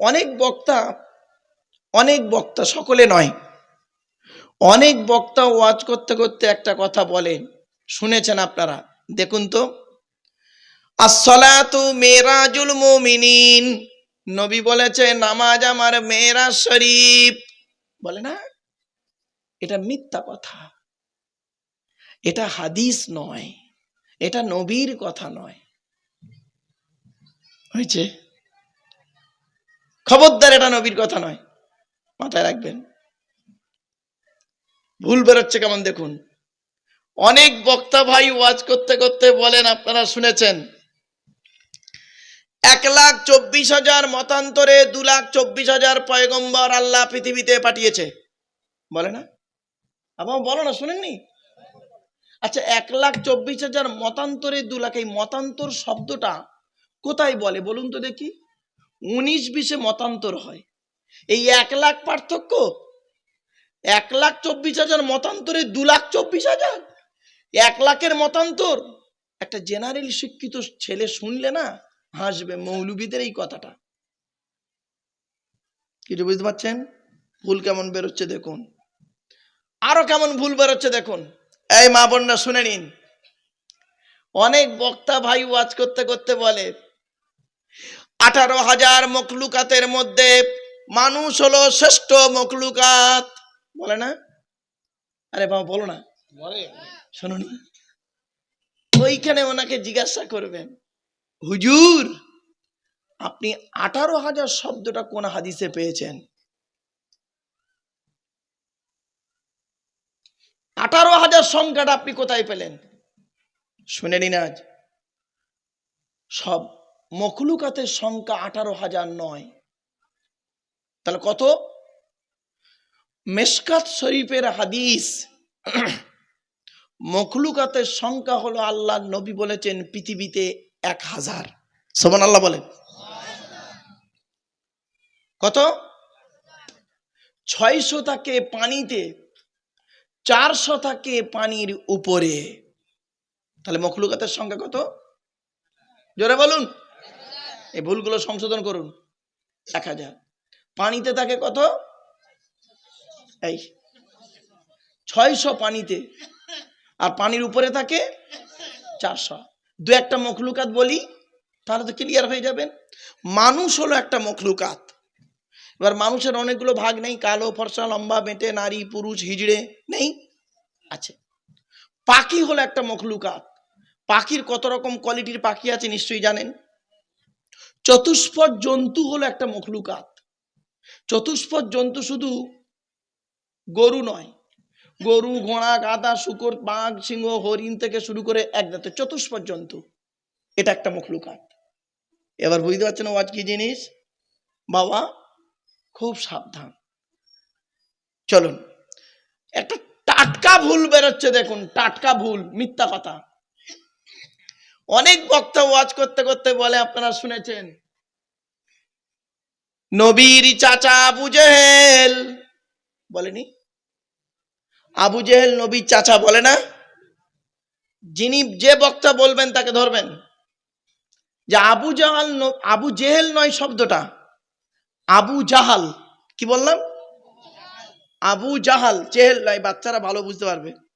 অনেক বক্তা অনেক বক্তা সকলে নয়। অনেক বক্তা ওয়াজ করতে করতে একটা কথা বলে। শুনেছেন আপনারা? দেখুন তো। আসসালাতু মেরাজুল মুমিনিন। নবী বলেছে নামাজ আমার মেরাজ শরীফ। বলে না? এটা মিথ্যা কথা। এটা হাদিস নয়। এটা নবীর কথা নয়। হয়েছে? খবরদার এটা নবীর কথা নয়। মাথায় রাখবেন। ভুল বেরোচ্ছে কেমন দেখুন। অনেক বক্তা ভাই ওয়াজ করতে করতে বলেন, আপনারা শুনেছেন। এক লাখ চব্বিশ হাজার মতান্তরে দু লাখ চব্বিশ হাজার পয়গম্বর আল্লাহ পৃথিবীতে পাঠিয়েছে। বলে না? আবার বলো না, শুনেননি? আচ্ছা এক লাখ চব্বিশ হাজার মতান্তরে দু লাখ, এই মতান্তর শব্দটা কোথায় বলে? বলুন তো দেখি। উনিশ বিশে মতান্তর হয়। এই এক লাখ পার্থক্য? এক লাখ চব্বিশ হাজার মতান্তরে দু লাখ চব্বিশ হাজার? এক লাখের মতান্তর? একটা জেনারেল শিক্ষিত ছেলে শুনলে না, হাসবে মৌলবীদের এই কথাটা। কিছু বুঝতে পারছেন? ভুল কেমন বেরোচ্ছে দেখুন। আরও কেমন ভুল বেরোচ্ছে দেখুন। এই মা বোনরা শুনে নিন। অনেক বক্তা ভাই ওয়াজ করতে করতে বলে আঠারো হাজার মখলুকাতের মধ্যে মানুষ হলো শ্রেষ্ঠ মখলুকাত। বলে না? আরে বাবা বলো না। শুনুন। ওইখানে ওনাকে জিজ্ঞাসা করবেন হুজুর আপনি আঠারো হাজার শব্দটা কোন হাদিসে পেয়েছেন? আঠারো হাজার সংখ্যাটা আপনি কোথায় পেলেন? শুনে নিন আজ। সব মখলুকাতের সংখ্যা আঠারো হাজার নয়। তাহলে কত? মেশকাত শরীফের হাদিস মখলুকাতের সংখ্যা হলো আল্লাহ নবী বলেছেন পৃথিবীতে এক হাজার। সমান আল্লাহ বলেন। কত? ছয়শো থাকে পানিতে, চারশো থাকে পানির উপরে। তাহলে মখলুকাতের সংখ্যা কত? জোরে বলুন। এই ভুলগুলো সংশোধন করুন। এক হাজার। পানিতে থাকে কত? এই, ছয়শো পানিতে। আর পানির উপরে থাকে চারশো। দু একটা মখলুকাত বলি, তাহলে তো ক্লিয়ার হয়ে যাবেন। মানুষ হলো একটা মখলুকাত। এবার মানুষের অনেকগুলো ভাগ নেই, কালো, ফর্সা, লম্বা, বেঁটে, নারী, পুরুষ, হিজড়ে নেই, আছে। পাখি হলো একটা মখলুকাত। পাখির কত রকম কোয়ালিটির পাখি আছে নিশ্চয়ই জানেন। চতুষ্পদ জন্তু হলো একটা মখলুকাত। চতুষ্পদ জন্তু শুধু গরু নয়, গরু, ঘোড়া গাদা শুকর, বাঘ, সিংহ, হরিণ থেকে শুরু করে এক দাঁত চতুষ্পদ জন্তু, এটা একটা মখলুকাত। এবার বুঝতে পারছেন ওয়াজ কি জিনিস? বাবা, খুব সাবধান। চলুন, একটা টাটকা ভুল বেরোচ্ছে দেখুন, টাটকা ভুল, মিথ্যা কথা। অনেক বক্তা ওয়াজ করতে করতে বলে, আপনারা শুনেছেন? নবীর চাচা আবু জেহেল। বলেনি? আবু জেহেল নবীর চাচা বলে না? যিনি যে বক্তা বলবেন তাকে ধরবেন। যে আবু জাহাল আবু জেহেল নয় শব্দটা। আবু জাহাল। কি বললাম? আবু জাহাল। চেহেল নয়, বাচ্চারা ভালো বুঝতে পারবে।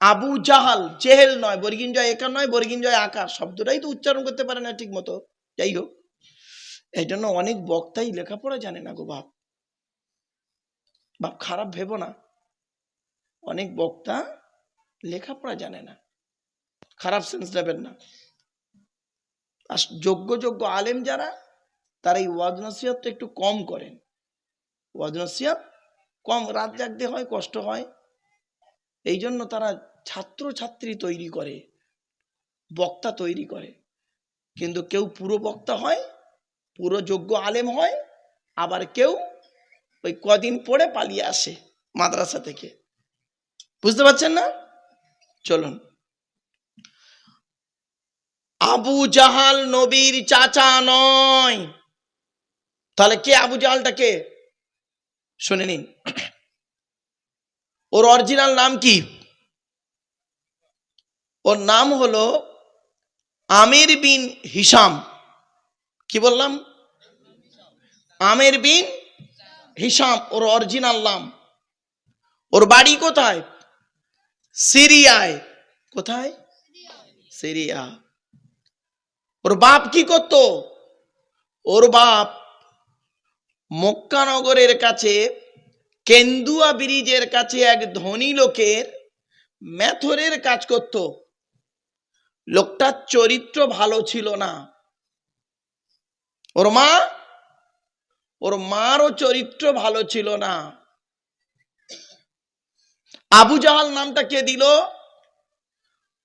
আবু জাহাল চেহেল নয় বর্গিন জয় একা নয় বর্গিন জয় আকার, শব্দটাই তো উচ্চারণ করতে পারে না ঠিক মতো যাই হোক, এই জন্য অনেক বক্তাই লেখাপড়া জানে না গো বাপ। বাপ, খারাপ ভেবো না। অনেক বক্তা লেখাপড়া জানে না। খারাপ সেন্স নেবেন না। আর যোগ্য যোগ্য আলেম যারা, তারা এই ওয়াজ একটু কম করেন। ওয়াজ কম, রাত জাগতে হয়, কষ্ট হয়। এই জন্য তারা ছাত্র ছাত্রী তৈরি করে, বক্তা তৈরি করে। কিন্তু কেউ পুরো বক্তা হয়, পুরো যোগ্য আলেম হয়, আবার কেউ ওই কদিন পরে পালিয়ে আসে মাদ্রাসা থেকে। বুঝতে পারছেন না? চলুন। আবু জাহাল নবীর চাচা নয়। তাহলে কে আবু জাহালটা কে? শুনে নিন। ওর অরিজিনাল নাম কি? ওর নাম হলো আমির বিন হিসাম কি বললাম? আমের বিন হিসাম ওর অরিজিনাল নাম। ওর বাড়ি কোথায়? সিরিয়ায়। কোথায়? সিরিয়া। ওর বাপ কি করত? ওর বাপ মক্কানগরের কাছে কেন্দুয়া ব্রিজের কাছে এক ধনী লোকের মেথরের কাজ করত। লোকটার চরিত্র ভালো ছিল না। ওর মা, ওর মারও চরিত্র ভালো ছিল না। আবু জাহাল নামটা কে দিল?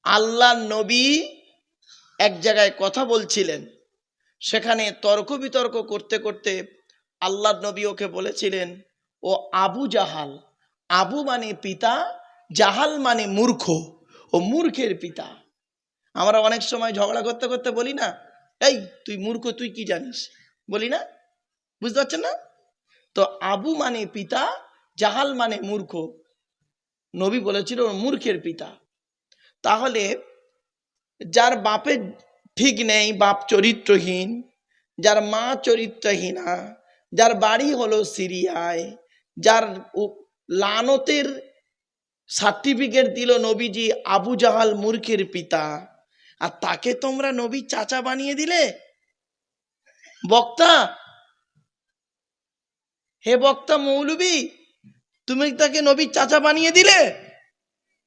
আল্লাহ নবী এক জায়গায় কথা বলছিলেন। সেখানে তর্ক বিতর্ক করতে করতে আল্লাহ নবী ওকে বলেছিলেন ও আবু জাহাল। আবু মানে পিতা, জাহাল মানে মূর্খ ও মূর্খের পিতা। আমরা অনেক সময় ঝগড়া করতে করতে বলি না, এই, তুই মূর্খ, তুই কি জানিস? বলি না, বুঝতে পারছেন না? তো আবু মানে পিতা, জাহাল মানে মূর্খ। নবী বলেছিল মূর্খের পিতা। তাহলে যার বাপের ঠিক নেই, বাপ চরিত্রহীন, যার মা চরিত্রহীনা, যার বাড়ি হলো সিরিয়ায় যার লানতের সার্টিফিকেট দিল নবীজি আবু জাহাল মূর্খের পিতা। আর তাকে তোমরা নবী চাচা বানিয়ে দিলে? বক্তা, হে বক্তা মৌলবি, তুমি তাকে নবীর চাচা বানিয়ে দিলে?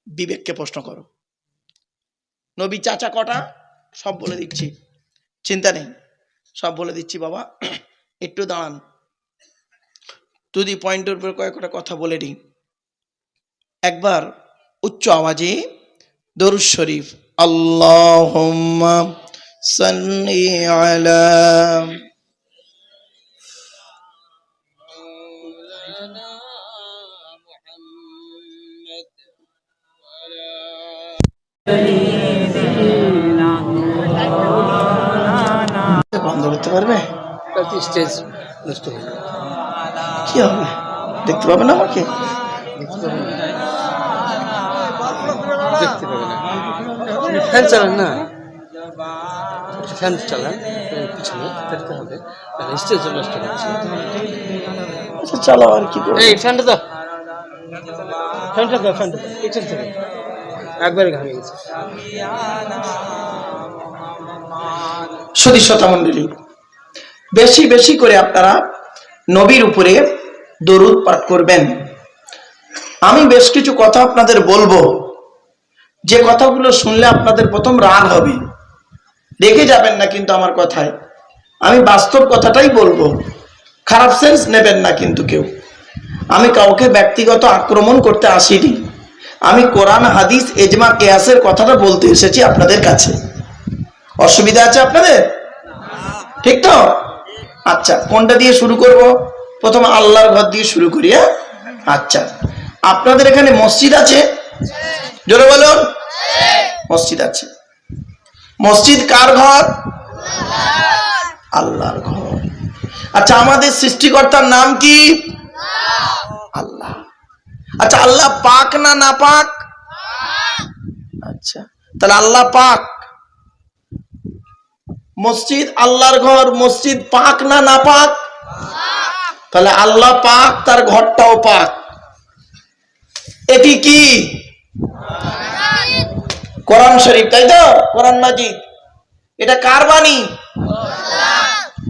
বিবেককে প্রশ্ন করো। নবী চাচা কটা? সব বলে দিচ্ছি। চিন্তা নেই, সব বলে দিচ্ছি বাবা। একটু দাঁড়ান। যদি পয়েন্টের উপর কয়েকটা কথা বলে নিই। একবার উচ্চ আওয়াজে দরুদ শরীফ আল্লাহ সাল্লি আলা বন্ধ করতে পারবে স্টেজ নষ্ট হয়ে কি হবে? দেখতে পাবে না আমাকে? দেখতে পাবে না। ফ্যান চালান না ফ্যান চালান পিছনে দেখতে হবে। স্টেজ নষ্ট হচ্ছে আচ্ছা চালাও আর কি এই ফ্যানটা দাও। ফ্যানটা দাও ফ্যানটা দাও। পিছন থেকে। একবারে ঘামে গেছে। মন্ডলী বেশি বেশি করে আপনারা নবীর উপরে দরুদ পাঠ করবেন। আমি বেশ কিছু কথা আপনাদের বলব। যে কথাগুলো শুনলে আপনাদের প্রথম রাগ হবে। রেগে যাবেন না কিন্তু আমার কথায়। আমি বাস্তব কথাটাই বলব। খারাপ সেন্স নেবেন না কিন্তু কেউ। আমি কাউকে ব্যক্তিগত আক্রমণ করতে আসিনি। আমি কোরআন, হাদিস এজমা কেয়াসের কথাটা বলতে এসেছি আপনাদের কাছে। অসুবিধা আছে আপনাদের? ঠিক তো? আচ্ছা কোনটা দিয়ে শুরু করব? প্রথম আল্লাহর ঘর দিয়ে শুরু করি হ্যাঁ? আচ্ছা আপনাদের এখানে মসজিদ আছে? জোরে বলুন। মসজিদ আছে। মসজিদ কার ঘর? আল্লাহর ঘর। আচ্ছা আমাদের সৃষ্টিকর্তার নাম কি? আল্লাহ। আচ্ছা আল্লাহ পাক না না পাক? আচ্ছা তাহলে আল্লাহ পাক। মসজিদ আল্লাহর ঘর, মসজিদ পাক না না পাক? তাহলে আল্লাহ পাক, তার ঘরটাও পাক। এটি কি? কোরআন শরীফ, তাই তো? কোরআন মাজিদ। এটা কার বাণী?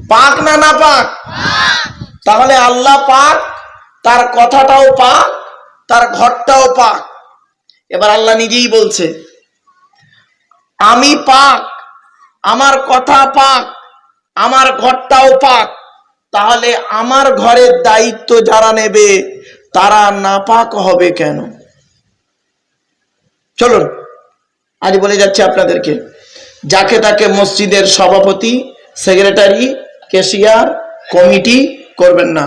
পাক না না পাক? তাহলে আল্লাহ পাক, তার কথাটাও পাক, তার ঘরটাও পাক। এবার আল্লাহ নিজেই বলছে, আমি পাক আমার কথা পাক, আমার ঘরটাও পাক। তাহলে আমার ঘরের দায়িত্ব যারা নেবে, তারা নাপাক হবে কেন? চলুন, আজ বলে যাচ্ছে আপনাদেরকে। যাকে তাকে মসজিদের সভাপতি, সেক্রেটারি ক্যাশিয়ার কমিটি করবেন না।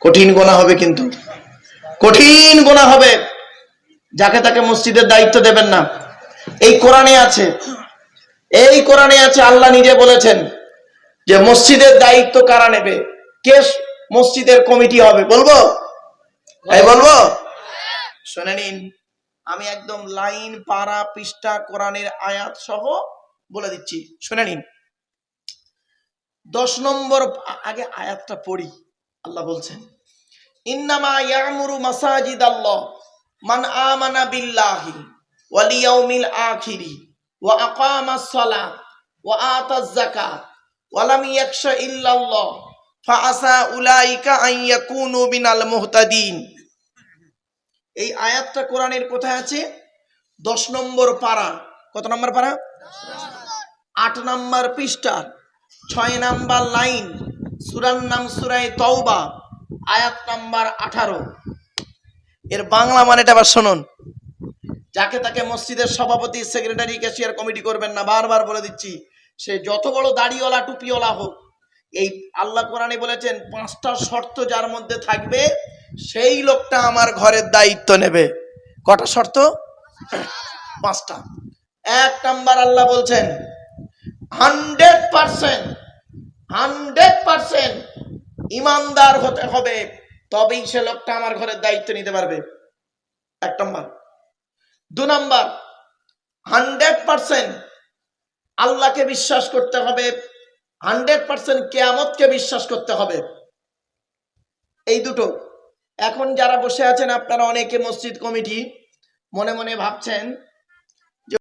কঠিন গোনা হবে কিন্তু। কঠিন গোনা হবে। যাকে তাকে মসজিদের দায়িত্ব দেবেন না। এই কোরআনে আছে এই কোরআনে আছে, আল্লাহ নিজে বলেছেন যে মসজিদের দায়িত্ব কারা নেবে? কে মসজিদের কমিটি হবে? বলব? এই বলব? শুনে নিন, আমি একদম লাইন, পারা, পৃষ্ঠা, কোরআনের আয়াত সহ বলে দিচ্ছি। শুনে নিন। দশ নম্বর, আগে আয়াতটা পড়ি, আল্লাহ বলছেন, ইন্নামা ইয়ামুরু মাসাজিদ আল্লাহ মান আমানা বিল্লাহি ওয়াল আখিরি। সালাত ওয়া আতাজ যাকাত ওয়া লাম ইয়াখশা ইল্লাল্লাহ ফাআসা উলাইকা আন ইয়াকুনু মিনাল মুহতাদিন। এই আয়াতটা কোরআনের কোথায় আছে? দশ নম্বর পারা কত নম্বর পারা আট নম্বর পৃষ্ঠার ছয় নাম্বার লাইন। সুরার নাম সুরাই তওবা। আয়াত নাম্বার আঠারো। এর বাংলা মানেটা আবার শুনুন। যাকে তাকে মসজিদের সভাপতি সেক্রেটারি ক্যাশিয়ার কমিটি করবেন না, বারবার বলে দিচ্ছি, সে যত বড় দাড়িওয়ালা, টুপিওয়ালা হোক, এই আল্লাহ কোরআনে বলেছেন, পাঁচটা শর্ত যার মধ্যে থাকবে, সেই লোকটা আমার ঘরের দায়িত্ব নেবে। কটা শর্ত? পাঁচটা। এক নাম্বার আল্লাহ বলছেন, হান্ড্রেড পার্সেন্ট হান্ড্রেড পার্সেন্ট ইমানদার হতে হবে, তবেই সে লোকটা আমার ঘরের দায়িত্ব নিতে পারবে। এক নম্বর। দু নম্বর, হান্ড্রেড পার্সেন্ট আল্লাহকে বিশ্বাস করতে হবে, হান্ড্রেড পার্সেন্ট কেয়ামতকে বিশ্বাস করতে হবে। এই দুটো। এখন যারা বসে আছেন, আপনারা অনেকে মসজিদ কমিটি, মনে মনে ভাবছেন